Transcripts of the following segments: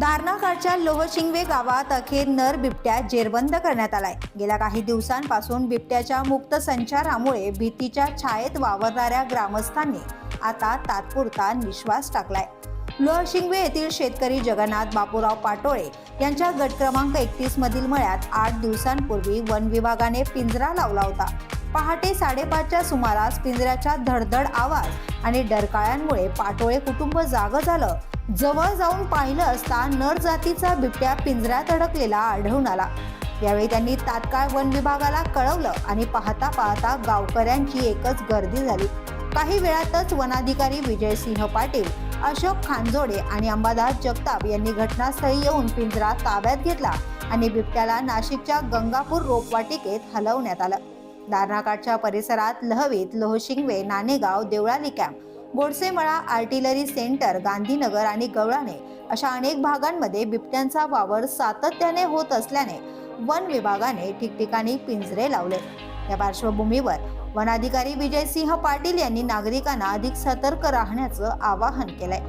दारणाकाठच्या लोहशिंगवे गावात अखेर नर बिबट्या जेरबंद करण्यात आलाय. गेल्या काही दिवसांपासून बिबट्याच्या मुक्त संचारामुळे भीतीच्या छायेत वावरणाऱ्या ग्रामस्थांनी आता तात्पुरता निश्वास टाकलाय. लोहशिंगवे येथील शेतकरी जगन्नाथ बापूराव पाटोळे यांच्या गट क्रमांक एकतीस मधील मळ्यात आठ दिवसांपूर्वी वन विभागाने पिंजरा लावला होता. पहाटे साडेपाचच्या सुमारास पिंजऱ्याच्या धडधड आवाज आणि डरकाळ्यांमुळे पाटोळे कुटुंब जागं झालं. जवळ जाऊन पाहिलं असता नर जातीचा बिबट्या पिंजऱ्यात अडकलेला आढळून आला. यावेळी त्यांनी तात्काळ वन विभागाला कळवलं आणि पाहता पाहता गावकऱ्यांची एकच गर्दी झाली. काही वेळातच वनाधिकारी विजयसिंह पाटील अशोक खानजोडे आणि अंबादास जगताप यांनी घटनास्थळी येऊन पिंजरा ताब्यात घेतला आणि बिबट्याला नाशिकच्या गंगापूर रोपवाटिकेत हलवण्यात आलं. दारणाकाठच्या परिसरात Lahvit Lohshingve Nanegaon Deolali camp Godsemala artillery centre Gandhinagar आणि गवळाणे अशा अनेक भागांमध्ये बिबट्यांचा वावर सातत्याने होत असल्याने वन विभागाने ठिकठिकाणी पिंजरे लावले. या पार्श्वभूमीवर वनाधिकारी विजयसिंह पाटील यांनी नागरिकांना अधिक सतर्क राहण्याचं आवाहन केलंय.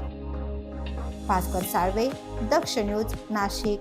भास्कर साळवे दक्ष न्यूज नाशिक.